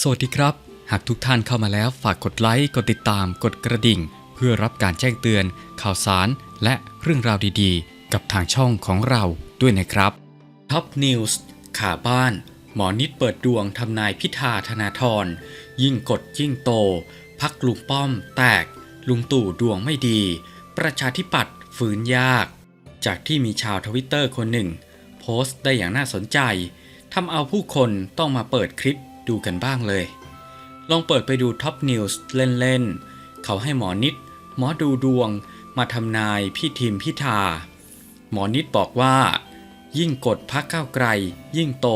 สวัสดีครับ หากทุกท่านเข้ามาแล้วฝากกดไลค์ กดติดตาม กดกระดิ่ง เพื่อรับการแจ้งเตือน ข่าวสาร และเรื่องราวดีๆ กับทางช่องของเราด้วยนะครับท็อปนิวส์ขาบ้าน หมอนิดเปิดดวงทำนายพิธาธนาธร ยิ่งกดยิ่งโต พักลุงป้อมแตก ลุงตู่ดวงไม่ดี ประชาธิปัตย์ฝืนยาก จากที่มีชาวทวิตเตอร์คนหนึ่ง โพสต์ได้อย่างน่าสนใจทำเอาผู้คนต้องมาเปิดคลิป ดูกันบ้างเลย ลองเปิดไปดูท็อปนิวส์เล่นๆ เขาให้หมอนิด หมอดูดวง มาทำนายพี่ทิมพิธา หมอนิดบอกว่า ยิ่งกดพักก้าวไกล ยิ่งโต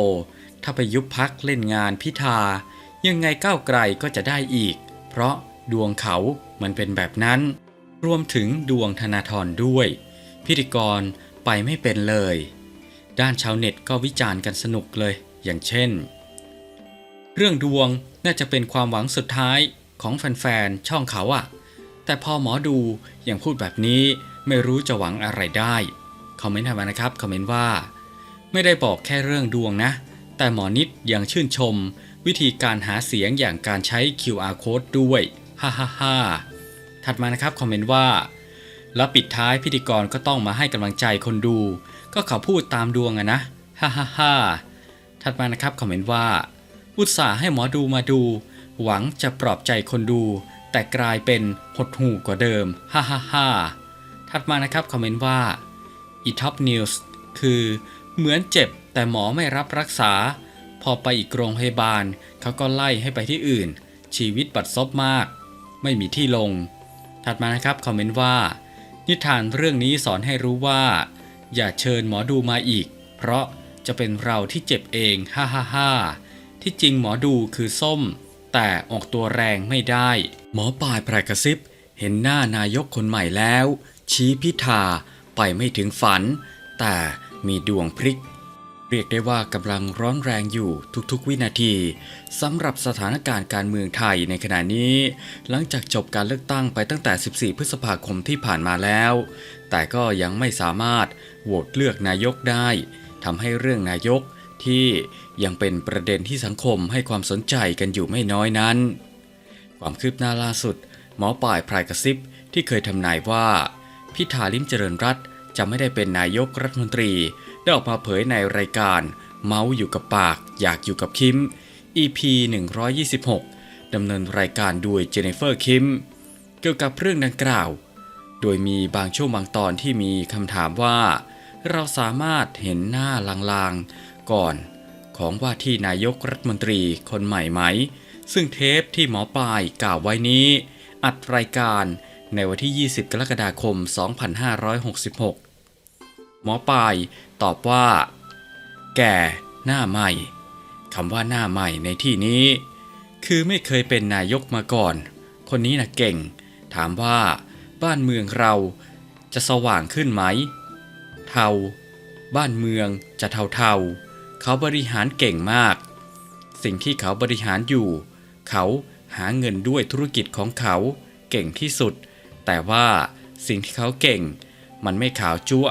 ถ้าไปยุบพักเล่นงานพิธา ยังไงก้าวไกลก็จะได้อีก เพราะดวงเขามันเป็นแบบนั้น รวมถึงดวงธนาธรด้วย พิธีกรไปไม่เป็นเลย ด้านชาวเน็ตก็วิจารณ์กันสนุกเลย อย่างเช่น เรื่องดวงน่าจะเป็นความหวังสุดท้ายของแฟนๆ ช่องเขาอะแต่พอหมอดูยังพูดแบบนี้ไม่รู้จะหวังอะไรได้คอมเมนต์มานะครับคอมเมนต์ว่า ไม่ได้บอกแค่เรื่องดวงนะ แต่หมอนิดยังชื่นชม วิธีการหาเสียงอย่างการใช้ QR code ด้วยฮ่าฮ่าฮ่าถัดมานะครับคอมเมนต์ว่า แล้วปิดท้ายพิธีกรก็ต้องมาให้กำลังใจคนดู ก็เขาพูดตามดวงอะนะฮ่าฮ่าฮ่าถัดมานะครับคอมเมนต์ว่า อุตส่าห์ให้หมอดูมาดู หวังจะปลอบใจคนดู แต่กลายเป็นหดหู่กว่าเดิม ฮ่าฮ่าฮ่าถัดมานะครับคอมเมนต์ว่าอีท็อปนิวส์คือเหมือนเจ็บแต่หมอไม่รับรักษา พอไปอีกโรงพยาบาล เขาก็ไล่ให้ไปที่อื่น ชีวิตบัดซบมาก ไม่มีที่ลง ถัดมานะครับคอมเมนต์ว่า นิทานเรื่องนี้สอนให้รู้ว่า อย่าเชิญหมอดูมาอีก เพราะจะเป็นเราที่เจ็บเอง ฮ่าฮ่าฮ่า ที่จริงหมอดูคือส้ม แต่ออกตัวแรงไม่ได้ หมอปลายพรกระซิบ เห็นหน้านายกคนใหม่แล้ว ชี้พิธาไปไม่ถึงฝัน แต่มีดวงพลิก เรียกได้ว่ากำลังร้อนแรงอยู่ทุกๆวินาทีสำหรับสถานการณ์การเมืองไทยในขณะนี้ หลังจากจบการเลือกตั้งไปตั้งแต่ 14 พฤษภาคมที่ผ่านมาแล้ว แต่ก็ยังไม่สามารถโหวตเลือกนายกได้ทำให้เรื่องนายก ที่ยังเป็นประเด็นที่สังคมให้ความสนใจกันอยู่ไม่น้อยนั้น ความคืบหน้าล่าสุด หมอป่ายพรายกระซิบที่เคยทำนายว่า พิธาลิมเจริญรัตจะไม่ได้เป็นนายกรัฐมนตรี ได้ออกมาเผยในรายการ เมาอยู่กับปาก อยากอยู่กับคิม EP 126 ดำเนินรายการโดยเจเนฟเฟอร์คิม เกี่ยวกับเรื่องดังกล่าว โดยมีบางช่วงบางตอนที่มีคำถามว่า เราสามารถเห็นหน้าลางๆ ก่อน ของว่าที่นายกรัฐมนตรีคนใหม่ไหม ซึ่งเทปที่หมอปลายกล่าวไว้นี้ อัดรายการในวันที่ 20 กรกฎาคม 2566 หมอปลายตอบว่า แก่หน้าใหม่คำว่าหน้าใหม่ในที่นี้ คือไม่เคยเป็นนายกมาก่อน คนนี้นะเก่ง ถามว่าบ้านเมืองเราจะสว่างขึ้นไหม เทา บ้านเมืองจะเทาเทา เขาบริหารเก่งมาก สิ่งที่เขาบริหารอยู่ เขาหาเงินด้วยธุรกิจของเขา เก่งที่สุด แต่ว่าสิ่งที่เขาเก่ง มันไม่ขาวจั่ว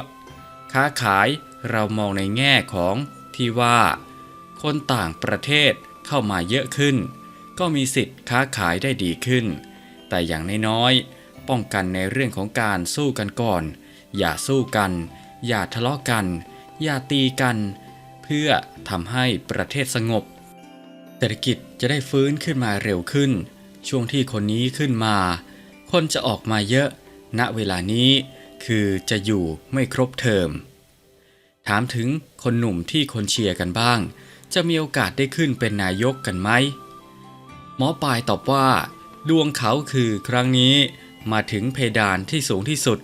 ค้าขายเรามองในแง่ของที่ว่า คนต่างประเทศเข้ามาเยอะขึ้น ก็มีสิทธิ์ค้าขายได้ดีขึ้น แต่อย่างน้อยๆป้องกันในเรื่องของการสู้กันก่อน อย่าสู้กัน อย่าทะเลาะกัน อย่าตีกัน เพื่อทำให้ประเทศสงบ เศรษฐกิจจะได้ฟื้นขึ้นมาเร็วขึ้น ช่วงที่คนนี้ขึ้นมา คนจะออกมาเยอะ ณเวลานี้คือจะอยู่ไม่ครบเทอม ถามถึงคนหนุ่มที่คนเชียร์กันบ้าง จะมีโอกาสได้ขึ้นเป็นนายกกันไหมหมอปลายตอบว่า ดวงเขาคือครั้งนี้มาถึงเพดานที่สูงที่สุด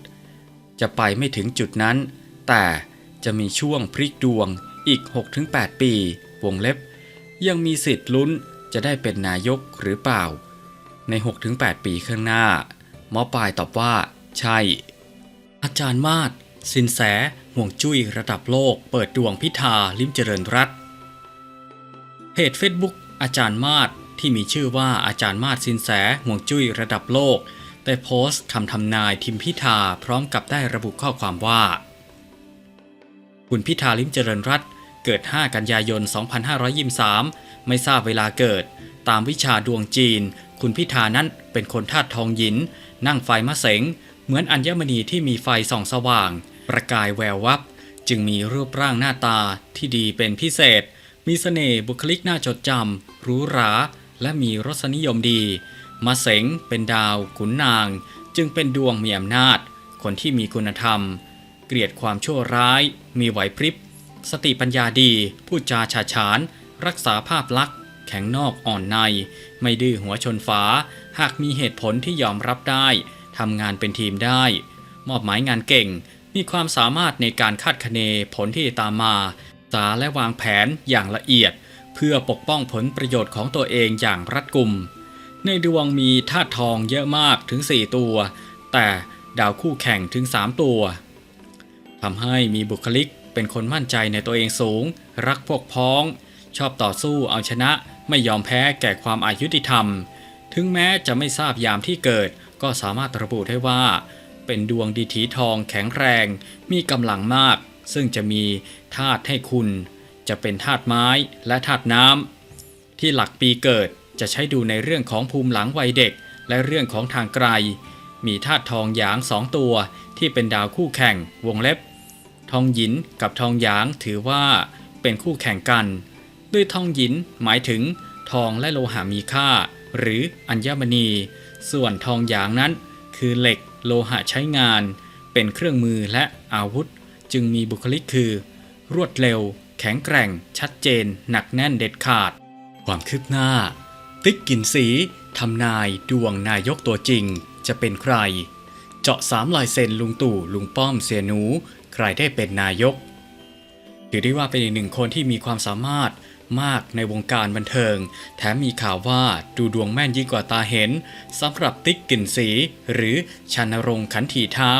จะไปไม่ถึงจุดนั้น แต่จะมีช่วงพลิกดวง อีก 6-8 ปี วงเล็บ ยังมีสิทธิ์ลุ้นจะได้เป็นนายกหรือเปล่า ใน 6-8 ปีข้างหน้า หมอปลายตอบว่า ใช่ อาจารย์มาศสินแสห่วงจุ้ยระดับโลก เปิดดวงพิธาลิมเจริญรัตเพจ Facebook อาจารย์มาศที่มีชื่อว่าอาจารย์มาศสินแสห่วงจุ้ยระดับโลกได้โพสต์คำทำนายทิมพิธาพร้อมกับได้ระบุข้อความว่า คุณพิธาลิมเจริญรัต เกิด 5 กันยายน 2523 ไม่ทราบเวลาเกิด ตามวิชาดวงจีน คุณพิธานั้นเป็นคนธาตุทองหยิน นั่งไฟมะเสง เหมือนอัญมณีที่มีไฟส่องสว่าง ประกายแวววับ จึงมีรูปร่างหน้าตาที่ดีเป็นพิเศษ มีเสน่ห์บุคลิกน่าจดจำหรูหรา และมีรสนิยมดีมาเสงเป็นดาวขุนนาง จึงเป็นดวงมีอำนาจ คนที่มีคุณธรรม เกลียดความชั่วร้าย มีไหวพริบ สติปัญญาดี พูดจาฉาฉาน รักษาภาพลักษณ์ แข็งนอกอ่อนใน ไม่ดื้อหัวชนฝาหากมีเหตุผลที่ยอมรับได้ทำงานเป็นทีมได้ มอบหมายงานเก่ง มีความสามารถในการคาดคะเนผลที่ตามมา สาและวางแผนอย่างละเอียด เพื่อปกป้องผลประโยชน์ของตัวเองอย่างรัดกุม ในดวงมีธาตุทองเยอะมากถึง 4 ตัว แต่ดาวคู่แข่งถึง 3 ตัวทำให้มีบุคลิก เป็นคนมั่นใจในตัวเองสูง รักพวกพ้อง ชอบต่อสู้เอาชนะไม่ยอมแพ้แก่ความอายุติธรรม ถึงแม้จะไม่ทราบยามที่เกิด ก็สามารถระบุได้ว่า เป็นดวงดีถีทองแข็งแรง มีกำลังมาก ซึ่งจะมีธาตุให้คุณ จะเป็นธาตุไม้และธาตุน้ำที่หลักปีเกิดจะใช้ดูในเรื่องของภูมิหลังวัยเด็ก และเรื่องของทางไกล มีธาตุทองหยางสองตัวที่เป็นดาวคู่แข่งวงเล็บ ทองหยินกับทองหยางถือว่าเป็นคู่แข่งกัน ด้วยทองหยินหมายถึงทองและโลหะมีค่า หรืออัญมณี ส่วนทองหยางนั้น คือเหล็กโลหะใช้งาน เป็นเครื่องมือและอาวุธ จึงมีบุคลิกคือ รวดเร็ว แข็งแกร่ง ชัดเจน หนักแน่นเด็ดขาด ความคืบหน้า ติ๊กกินสีทำนายดวงนายกตัวจริงจะเป็นใคร เจาะสามลายเซ็นลุงตู่ลุงป้อมเสียหนู ใครได้เป็นนายก ถือได้ว่าเป็นอีกหนึ่งคนที่มีความสามารถมากในวงการบันเทิง แถมมีข่าวว่าดูดวงแม่นยิ่งกว่าตาเห็นสำหรับติ๊กกลิ่นสี หรือชานรงขันถีเท้า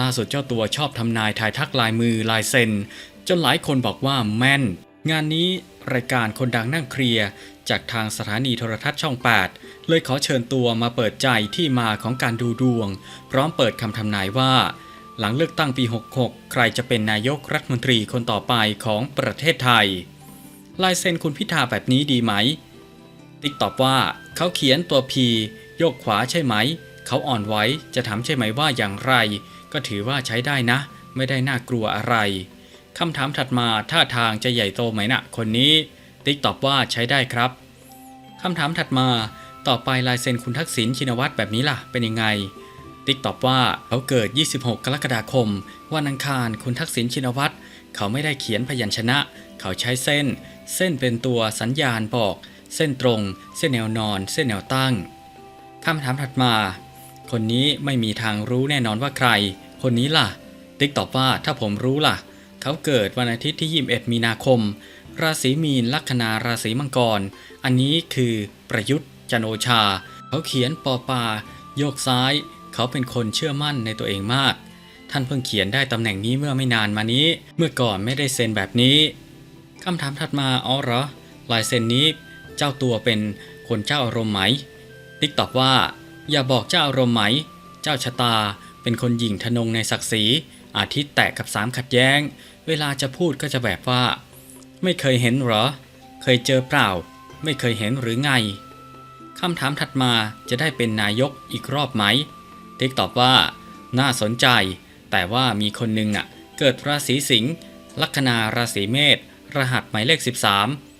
ล่าสุดเจ้าตัวชอบทำนายทายทักลายมือลายเซ็น จนหลายคนบอกว่าแม่น งานนี้รายการคนดังนั่งเคลียร์ จากทางสถานีโทรทัศน์ช่อง 8 เลยขอเชิญตัวมาเปิดใจที่มาของการดูดวง พร้อมเปิดคำทำนายว่า หลังเลือกตั้งปี 66 ใครจะเป็นนายกรัฐมนตรีคนต่อไปของประเทศไทย ลายเซ็นคุณพิธาแบบนี้ดีไหม ติ๊กตอบว่าเขาเขียนตัว P โยกขวาใช่ไหม เขาอ่อนไว้จะถามใช่ไหมว่าอย่างไร ก็ถือว่าใช้ได้นะ ไม่ได้น่ากลัวอะไรคำถามถัดมาท่าทางจะใหญ่โตไหมนะคนนี้ ติ๊กตอบว่าใช้ได้ครับคำถามถัดมา ต่อไปลายเซ็นคุณทักษิณชินวัตรแบบนี้ล่ะ เป็นยังไง ติ๊กตอบว่าเขาเกิด 26 กรกฎาคม วันอังคารคุณทักษิณชินวัตรเขาไม่ได้เขียนพยัญชนะ เขาใช้เส้น เส้นเป็นตัวสัญญาณบอก เส้นตรง เส้นแนวนอน เส้นแนวตั้งคำถามถัดมา คนนี้ไม่มีทางรู้แน่นอนว่าใคร คนนี้ล่ะ ติ๊กตอบว่าถ้าผมรู้ล่ะ เขาเกิดวันอาทิตย์ที่ 21 มีนาคม ราศีมีนลัคนาราศีมังกร อันนี้คือประยุทธ์จันโอชา เขาเขียนปอปา โยกซ้าย เขาเป็นคนเชื่อมั่นในตัวเองมาก ท่านเพิ่งเขียนได้ตำแหน่งนี้เมื่อไม่นานมานี้ เมื่อก่อนไม่ได้เซ็นแบบนี้คำถามถัดมาอ๋อเหรอลายเซ็นนี้ เจ้าตัวเป็นคนเจ้าอารมณ์ไหม ติ๊กตอบว่า อย่าบอกเจ้าอารมณ์ไหม เจ้าชะตาเป็นคนหยิ่งทนงในศักดิ์ศรี อาทิตย์แตกกับสามขัดแย้ง เวลาจะพูดก็จะแบบว่า ไม่เคยเห็นหรอ เคยเจอเปล่า ไม่เคยเห็นหรือไงคำถามถัดมาจะได้เป็นนายกอีกรอบไหม ติ๊กตอบว่า น่าสนใจ แต่ว่ามีคนหนึ่งอะ เกิดราศีสิงห์ลัคนาราศีเมษรหัสหมายเลข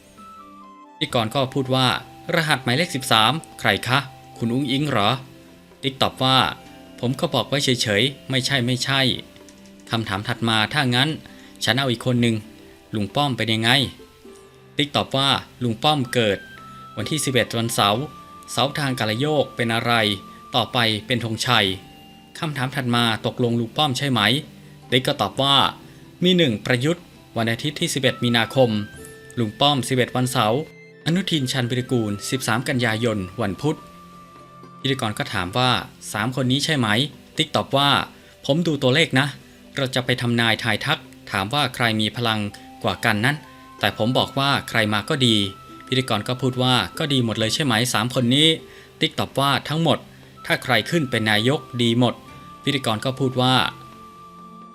13พี่กรก็พูดว่า รหัสหมายเลข 13 ใครคะ คุณอุ้งอิงเหรอ ติ๊กตอบว่า ผมก็บอกไว้เฉยๆ ไม่ใช่ไม่ใช่คำถามถัดมาถ้างั้น ฉันเอาอีกคนหนึ่งลุงป้อมเป็นยังไง ติ๊กตอบว่าลุงป้อมเกิด วันที่ 11 วันเสาร์เสาทางกาลโยกเป็นอะไร ต่อไปเป็นธงชัยคำถามถัดมาตกลงลุงป้อมใช่ไหม ติ๊กก็ตอบว่า มีหนึ่งประยุทธ์ วันอาทิตย์ที่ 11 มีนาคม ลุงป้อม 11 วันเสาร์ อนุทินชันวิรกูล 13 กันยายน วันพุธ พิธีกรก็ถามว่า 3 คนนี้ใช่ไหม ติ๊กตอบว่า ผมดูตัวเลขนะ เราจะไปทำนายทายทัก ถามว่าใครมีพลังกว่ากันนั้น แต่ผมบอกว่าใครมาก็ดี พิธีกรก็พูดว่าก็ดีหมดเลยใช่ไหม 3 คนนี้ ติ๊กตอบว่าทั้งหมด ถ้าใครขึ้นเป็นนายกดีหมด พิธีกรก็พูดว่า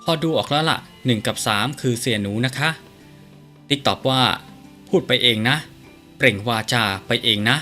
พอดูออกแล้วล่ะ 1 กับ 3 คือเสียหนูนะคะ ติ๊กตอบว่า พูดไปเองนะ เปล่งวาจาไปเองนะ